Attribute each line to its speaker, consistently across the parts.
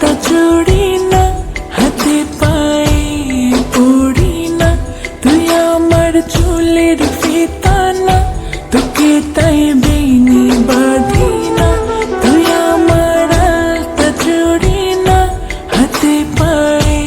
Speaker 1: তো জুড়ি না, হাতে পায়ে পড়ি না। তুই আমার চুলের ফিতা না তোকে তাই বেনি বাঁধি না। তুই আমার তো জুড়ি না, হাতে পায়ে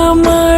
Speaker 1: আমার